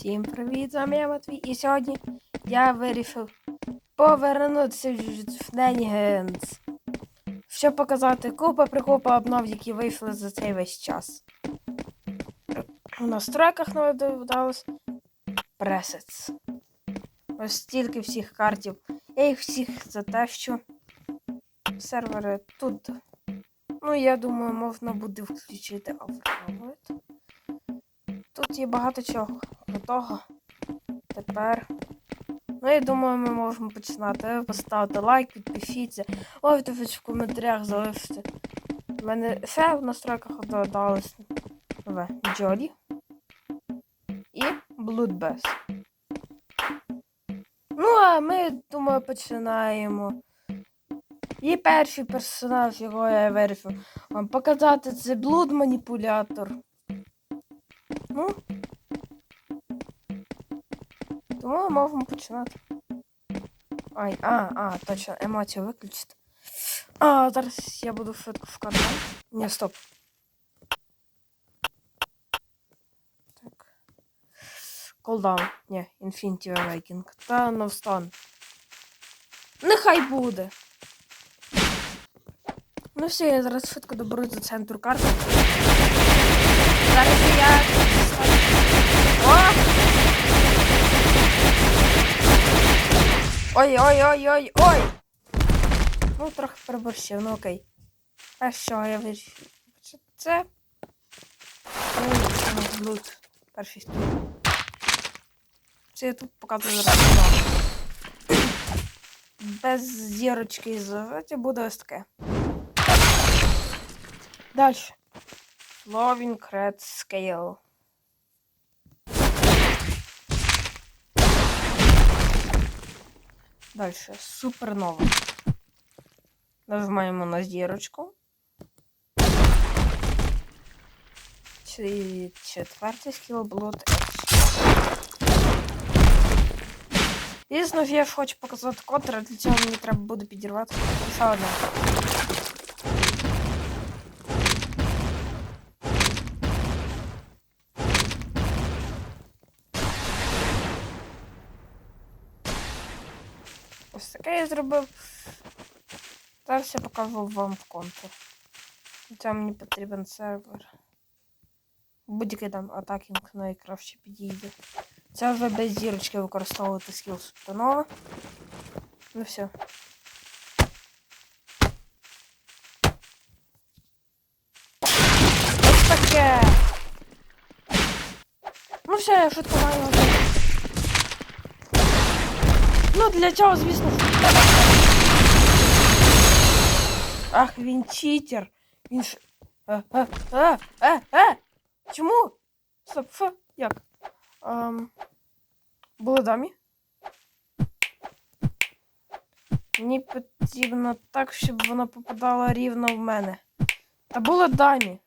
Всім привіт, з вами я Матвій. І сьогодні я вирішив повернутися в Фненгенс, щоб показати купа прикупа обнов, які вийшли за цей весь час. У настройках не додалось пресетс. Ось стільки всіх картів. Я їх всіх затещу. Сервери тут. Ну, я думаю, можна буде включити автомат. Тут є багато чого крутого. Тепер. Ну, я думаю, ми можемо починати. Ви поставте лайк, підпишіться. Ловите в коментарях, залиште. У мене ще в настройках додалось нове Джолі і Bloodbath. Ну, а ми, думаю, починаємо. І перший персонаж, якого я вирішив вам показати, це Blood Маніпулятор. Ну. Тому можемо починати. Ай, а, а, точно, емоцію виключити. А, зараз я буду швидко вкладати. Ні, стоп. Так. Колдаун. Ні, Infinity Awakening. Та Новстан. Нехай буде. Ну все, я зараз швидко доберусь до центру карти. Зараз я. О! Ой-ой-ой-ой-ой! Ну, трохи переборщив, ну окей. А що я вирішив? Це. Ну, блуд. Перший стіл. Це я тут показую зараз. Без зірочки і зажаті буде ось таке. Дальше. Loving Red Scale. Дальше. Супернова. Нажимаємо на зірочку. Чи четвертий скіл Blood Edge. Звісно, я ж хочу показати котер, а для цього мені треба буде підірвати. Ще одне. Ось таке я зробив. Зараз я покажу вам в контур. Це мені потрібен сервер. Будь-який там атакінг найкраще підійде. Це вже без зірочки використовувати скіл Суптанова. Ну все. Ось таке. Ну все, я швидко маю. Ну, для цього, звісно. Ах, він читер. Він ж. А, а, а, а, а! Чому? Стоп, що? Як? Ам... Були дамі? Мені потрібно так, щоб вона попадала рівно в мене. Та була дамі.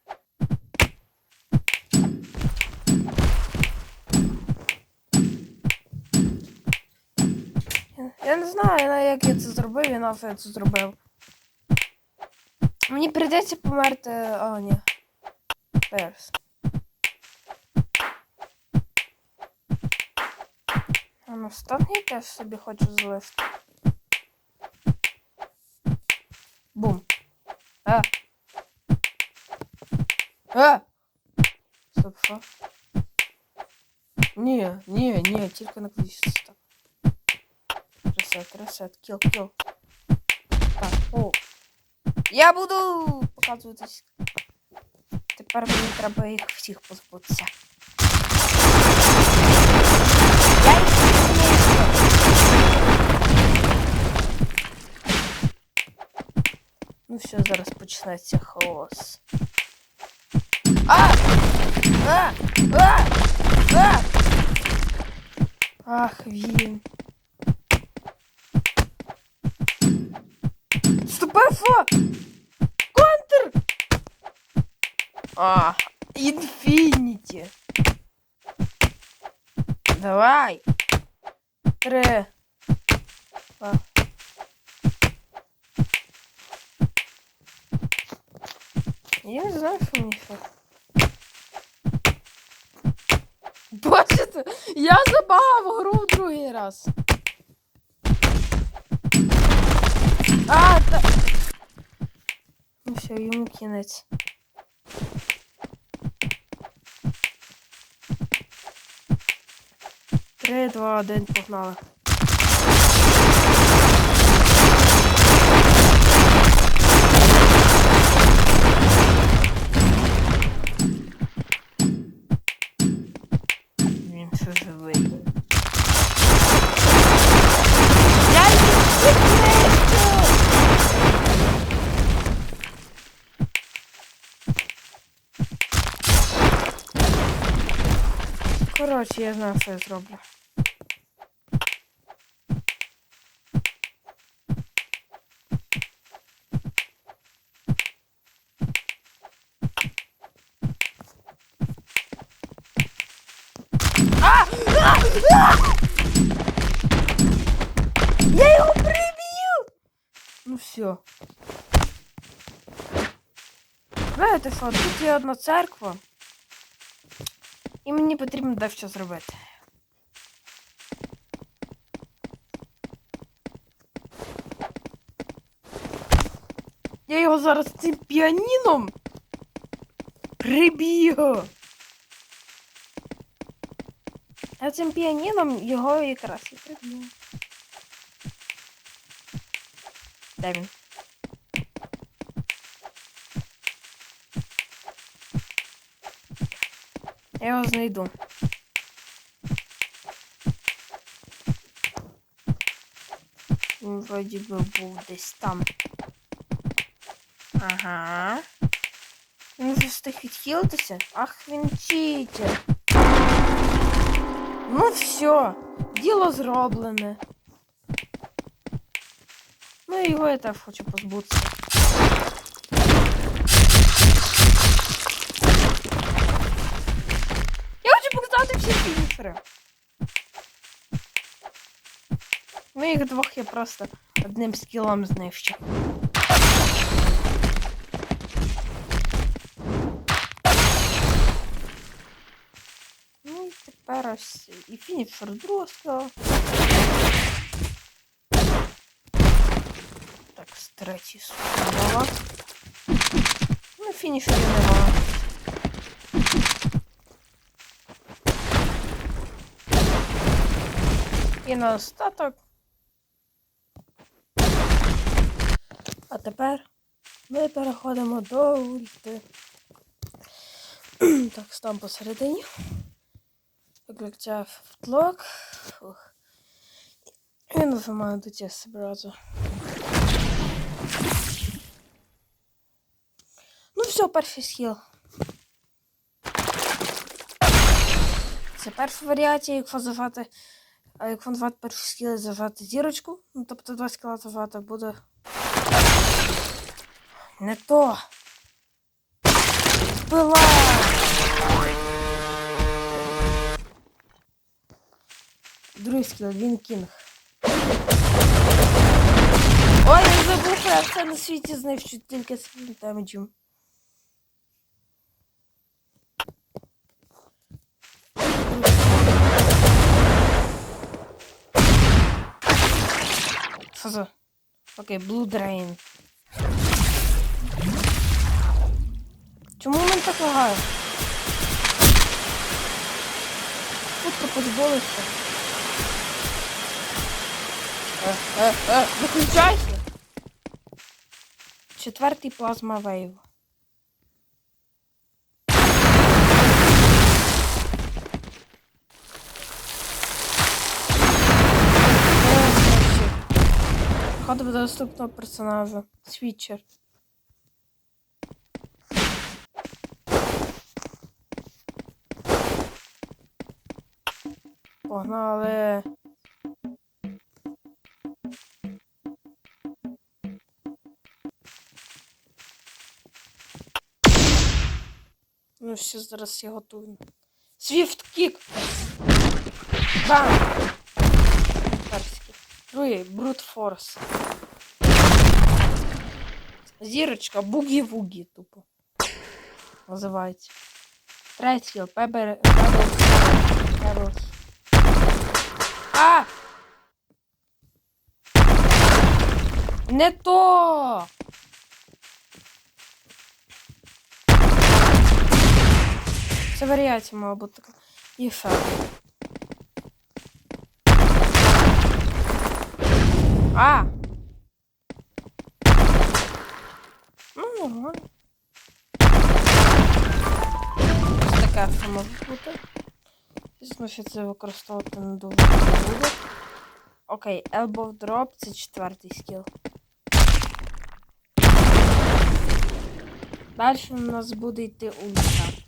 Я не знаю, як я це зробив, і на що я це зробив. Мені прийдеться померти. А, ні. Перс. А ну я теж собі хочу залишити. Бум. А. А! Стоп, що? Ні, ні, ні, тільки на количество. Ресет, ресет, кіл, кіл. Так, о. Я буду показуватись. Тепер мені треба їх всіх позбутися. Я їх знищу. Ну все, зараз почнеться хаос. А! А! А! А! Ах, він. Ступефо! Контр! А, інфініті. Давай. Три. Два. Я знаю, що мені. Бачите, я забагав гру в другий раз. А, та... Все, йому кінець. Три, два, один, погнали. Коротше, я знаю, що я зроблю. А! Я його приб'ю! Ну все. Знаєте що, тут є одна церква. І мені потрібно дещо зробити. Я його зараз цим піаніном приб'ю. А цим піаніном його якраз і приб'ю. Де він? Я його знайду. Він вроді би був десь там. Ага. Він вже встиг відхилитися? Ах, він читер. Ну все, діло зроблене. Ну і його я теж хочу позбутися. Показати. Ну їх двох я просто одним скілом знищу. Ну і тепер ось і фінішер другого скіла. Так, з третій сумова. Ну, фінішерів немає. І на остаток. А тепер ми переходимо до ульти. так, стам посередині. Флок. Фух. І нажимаю до тебе одразу. Ну все, перший схил. Це перша варіація, як зажати. А як фонувати перший скіл зажати зірочку, ну тобто два скіла зажати буде. Не то. Пила! Другий скіл, він кінг. Ой, я забув, я все на світі знищу тільки своїм демеджем. Що за? Окей, Blue Drain. Чому мене так лагає? Шутка позбулися. Е, е, е, виключайся! Четвертий плазма вейв. До наступного персонажа. Свічер. Погнали. Ну все, зараз я готую. Свіфт кік. Бам! Другий брут форс. Зірочка бугі-вугі тупо. Називається. Третій пебер. Пебер. А! Не то! Це варіація мала бути така. І все. А! Нормально. Ось все може бути. Звісно, що це використовувати не дуже не буду. Окей, Elbow Drop це четвертий скіл. Далі у нас буде йти ульта.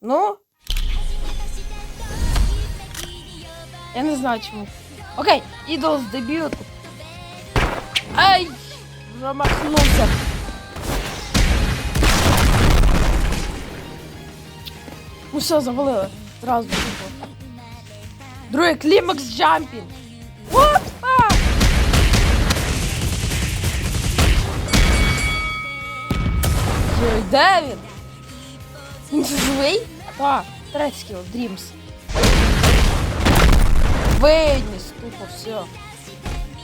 Ну. Я не знаю чому. Окей, ідол з дебют. Ай! Замахнувся. Ну все, завалили. Зразу. Другий клімакс джампінг. What? А! Йой, де він? Він живий? Так, третій скіл, Dreams. Виніс, тупо все.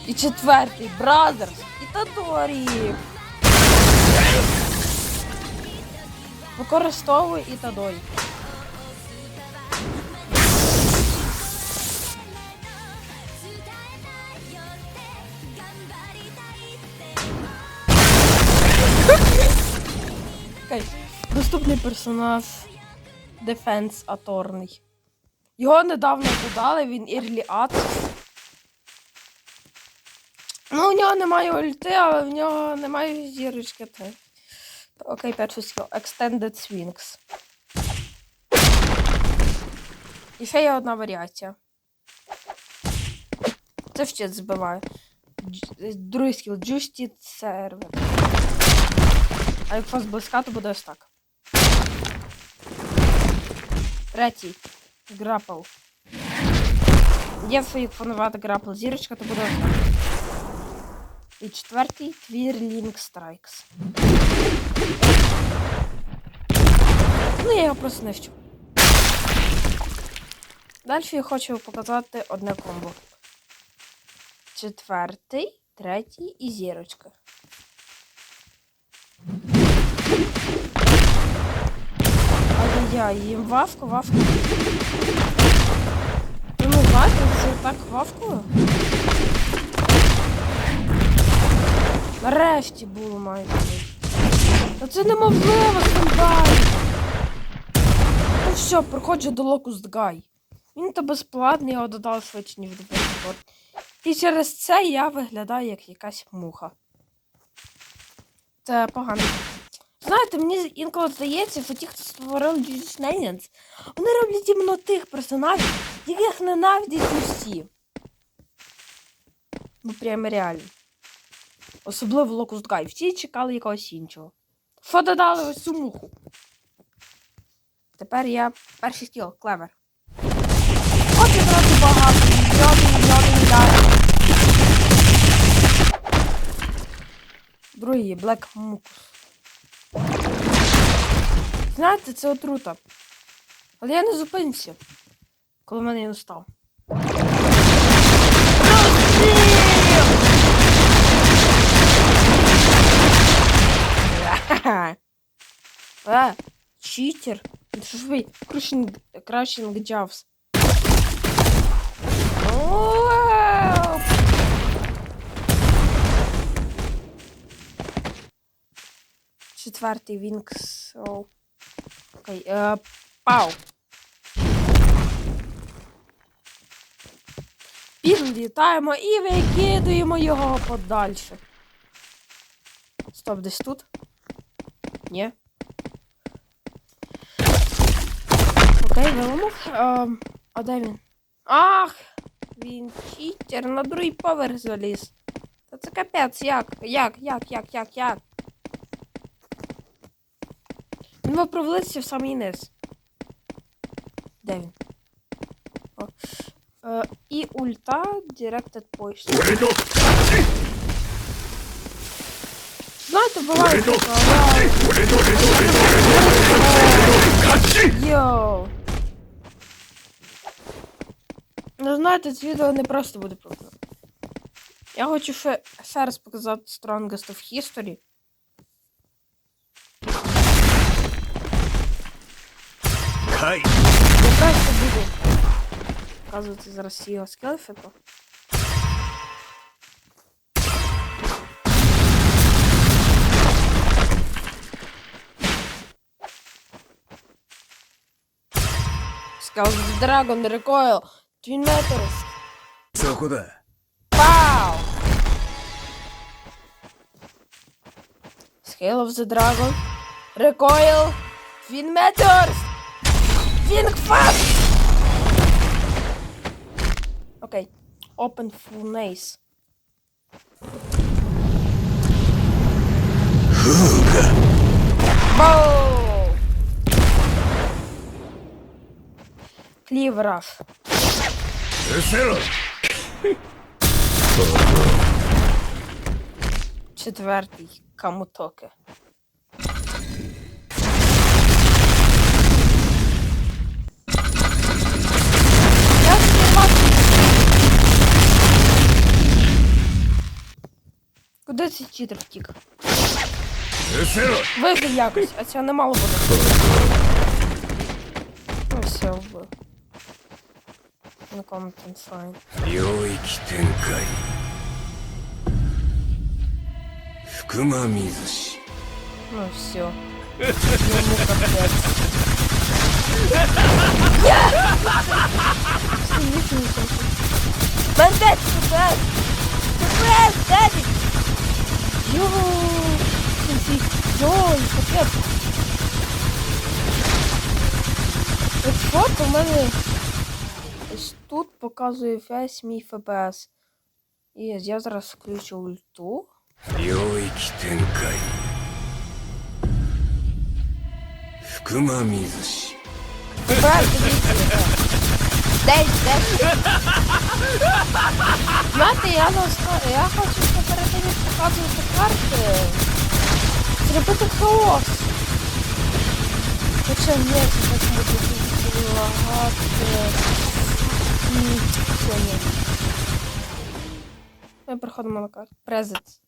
І четвертий, Бразерс. І Тадорі. Використовуй і Тадорі. Окей. Персонаж Defense Аторний. Його недавно додали, він Early Access. Ну, у нього немає ульти, але в нього немає зірочки. Окей, перший скіл. Extended Swings. І ще є одна варіація. Це щит збиває. Другий скіл Justice Server. А якщо зблизька, то буде ось так. Третій. Грапл. Якщо їх фонувати грапл зірочка, то буде ось так. І четвертий Twirling Strikes. Ну, я його просто не вчу. Далі я хочу показати одне комбо. Четвертий, третій і зірочка. Ай-яй-яй, їм вавку, вавку. Ну, знаєте, це так вавкою. Нарешті було бути. Та це неможливо стендай. Ну все, приходжу до Locust Guy. Він то безплатний, його додав швидше, ніж до Blackboard. І через це я виглядаю як якась муха. Це погано. Знаєте, мені інколи здається, що ті, хто створив Justice Legends, вони роблять іменно тих персонажів, яких ненавидять усі. Ну, прямо реально. Особливо Locust Guy. Всі чекали якогось іншого. Що додали ось цю муху? Тепер я перший скіл, клевер. От одразу багато. Мільйони, мільйони, мільярди. Другий Black Mucus. Знаєте, це отрута. Але я не зупинився, коли в мене він став. А, читер. Это что ж вы, крушинг, крашинг джавс. Вау! Четвертий Вінкс. Окей, е, пау. Підлітаємо і викидуємо його подальше. Стоп, десь тут? Ні. Окей, виламав. Ем, а де він? Ах! Він читер на другий поверх заліз. Та це капець, як? Як, як, як, як, як? Він мав провалитися в самий низ. Де він? О. Е, і ульта Directed Poison знаєте, буває таке. Йоу. Ну знаєте, це відео не просто буде про Я хочу ще, ще раз показати Strongest of History. Хай! Яка це буде? Показується зараз Сіга Скелфіка. Сказал Dragon Recoil. Тюнетерс. Все куда? Пау! Scale of the Dragon. Recoil. Twin Meters. Twin fast! Okay. Open full maze. Boom! клівраш. Четвертий камутоки. Куди цей читер втік? Вийди якось, а цього не мало буде. Ну все, вбив. На Content Sign. 領域展開福間水氏 Ну все. Ему капец. Бандит, капец! Капец, Дэвид! Йоу! Йой, капец! От фото у мене ось тут показує весь мій ФПС. І я зараз включу ульту. Фкумамізуші. Десь, десь. Мати, я на скажу, я хочу попередині показувати карти. Зробити хаос. Хоча ні, це так буде лагати. Ми переходимо на карту. Презент.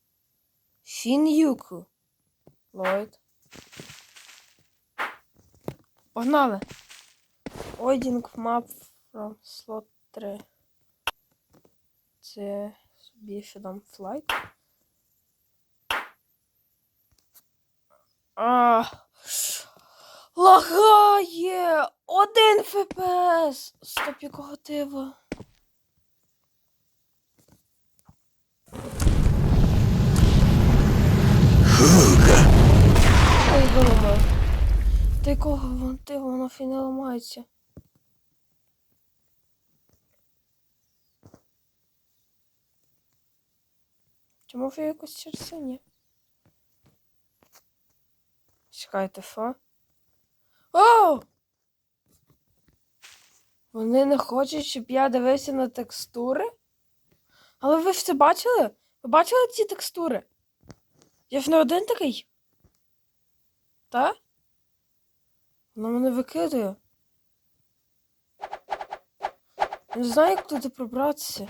Фін'юку. Ллойд. Погнали. Ойдінг map from slot 3. Це собі дам флайт. А, лагає! Один ФПС! Стоп, якого дива? Ой, думаю. Та якого вон ти воно фіне ламається? Чи може якось це? Чекайте, фа. О! Вони не хочуть, щоб я дивився на текстури? Але ви ж це бачили? Ви бачили ці текстури? Я ж не один такий. Та? Воно мене викидує. Я не знаю, як туди пробратися.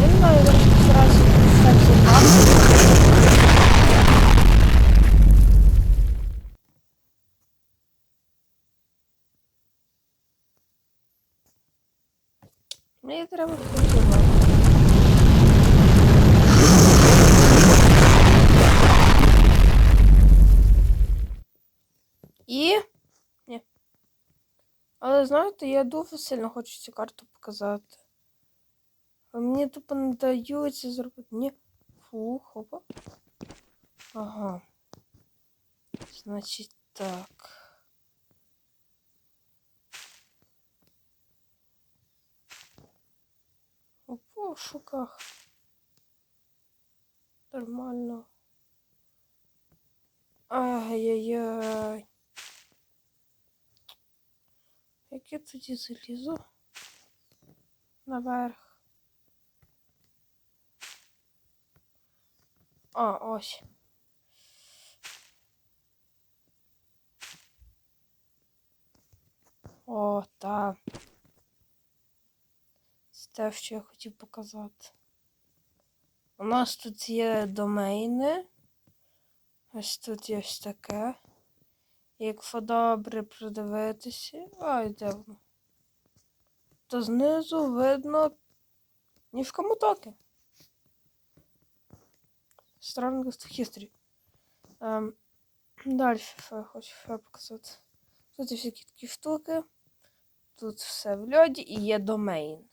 Я не знаю, я зараз постараюся так зірвати. Мені треба підготувати. І. Ні. Але знаєте, я дуже сильно хочу цю карту показати. А мені тупо не дають це зробити. Ні. Фу, хопа. Ага. Значить так. У пошуках. Нормально. Ай-яй-яй. Як я тоді залізу? Наверх. А, ось. О, та. Те, що я хотів показати. У нас тут є домейни. Ось тут є ось таке. Якщо добре придивитися. Ай, де воно? То знизу видно Ні ніжка мотоки. Strongest History. Ем, далі що хочу ще показати. Тут є всякі такі штуки. Тут все в льоді і є домейн.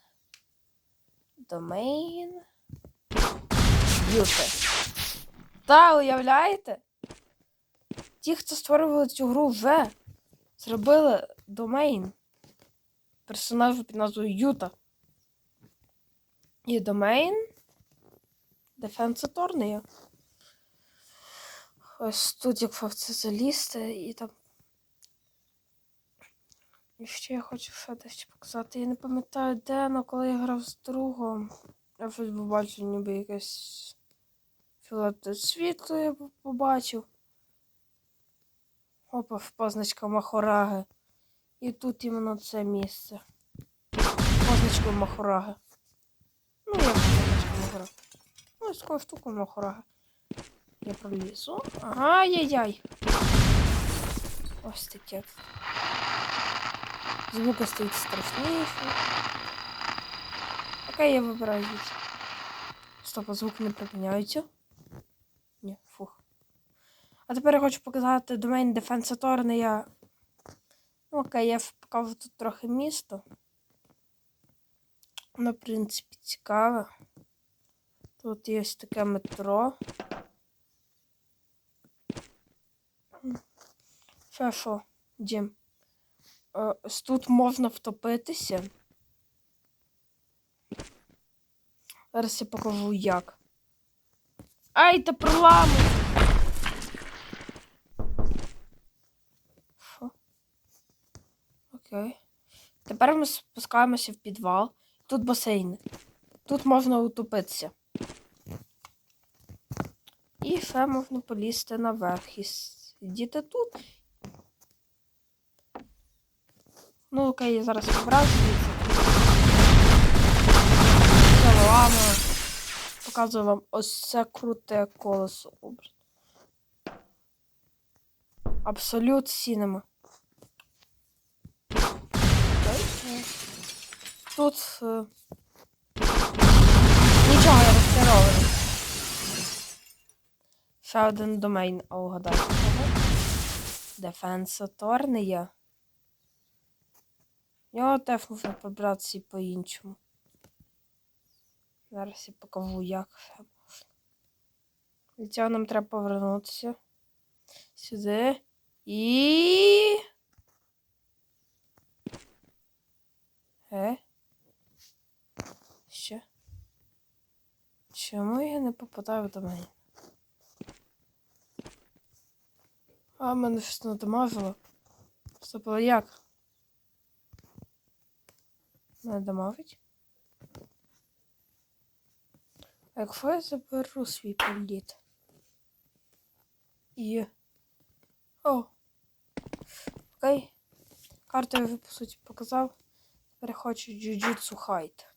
Домейн. Юте. Та, уявляєте? Ті, хто створювали цю гру вже зробили домейн. Персонажу під назвою Юта. І домейн. Дефенсаторний. Ось тут, як в це залізти, і там. І ще я хочу ще дещо показати. Я не пам'ятаю, де, але коли я грав з другом, я щось побачив, ніби якесь фіолетове світло я побачив. Опа, позначка Махораги. І тут іменно це місце. Позначкою Махораги. Ну, як позначка Махораги. Ну, з такою штукою Махораги. Я пролізу. Ай-яй-яй. Ось таке. Звуки стають страшніші. Окей, я вибираю звідси. Стоп, а звуки не припиняються. Ні, фух. А тепер я хочу показати домейн Дефенсаторний. Я... Ну, окей, я показав тут трохи місто. Воно, в принципі, цікаве. Тут є таке метро. Ще що, Дім? Е, тут можна втопитися. Зараз я покажу як. Ай, та проламуй! Що? Окей. Тепер ми спускаємося в підвал. Тут басейн. Тут можна утопитися. І ще можна полізти наверх і сидіти тут. Ну, окей, я зараз побрав звідси. Показую вам ось це круте колесо. Абсолют Сінема. Тут е, нічого я розчарований. Ще один домейн, а угадайте. Дефенсаторний. Його теж можна побратися по-іншому. Зараз я покажу, як ще можна. Для цього нам треба повернутися сюди і. Е? Що? Чому я не попадаю до мене? А, мене щось надамажило. Стопило як? Мене мовить. А якщо я заберу свій політ? І. О. Окей. Карту я по суті показав. Тепер хочу Jujutsu Хайт.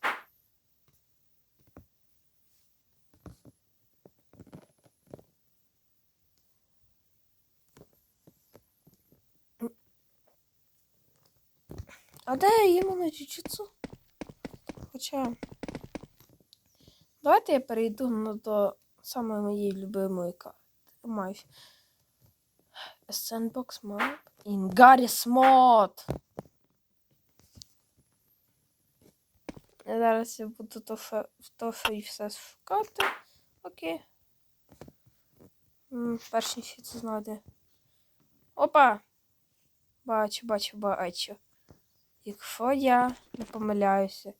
А де іменно Jujutsu? Хоча. Давайте я перейду ну, до самої моєї любимої карти. Майфі. Sandbox Map. Ingaris Mod. Зараз я буду то, то і все шукати. Окей. Перший щит знайде. Опа! Бачу, бачу, бачу. Якщо я не помиляюся,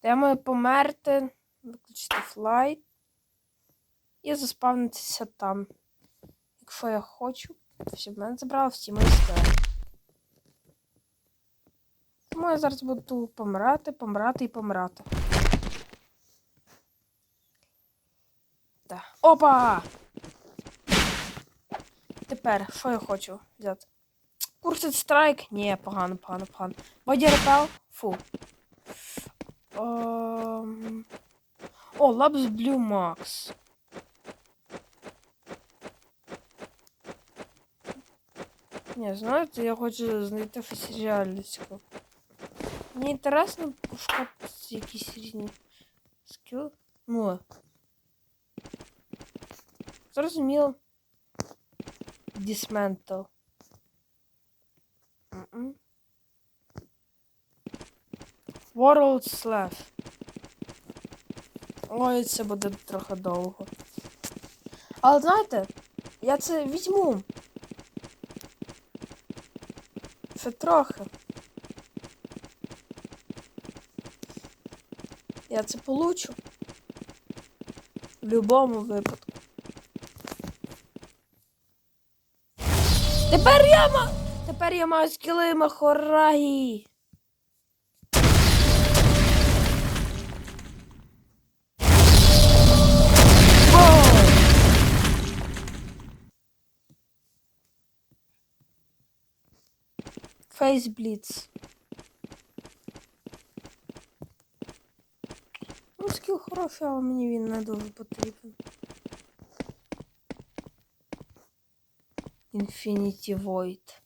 то я маю померти, виключити флайт і заспавнитися там. Якщо я хочу, щоб мене забрали всі мої скелети. Тому я зараз буду помирати, помирати і помирати. Так. Опа! Тепер, що я хочу взяти? Курсит страйк? Ні, погано, погано, погано. Боді репел? Фу. Ем... О, Labs Blue Max. Не, знаєте, я хочу знайти фасіріалістку. Мені інтересно пошукати якісь різні скіли. Ну. Зрозуміло. Dismantle. World Slave. Ой, це буде трохи довго. Але знаєте, я це візьму. Ще трохи. Я це получу. В будь-якому випадку. Тепер я ма... Тепер я маю скіли Махорагі. Воу! Фейс Бліц. Ну, скіл хороший, але мені він не дуже потрібен. Infinity Void.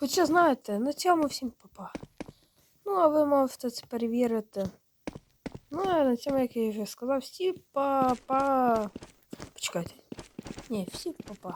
Хоча, знаєте, на цьому всім папа. Ну, а ви можете це перевірити. Ну, а на цьому, як я вже сказав, всі па-па. Почекайте. Ні, всі папа.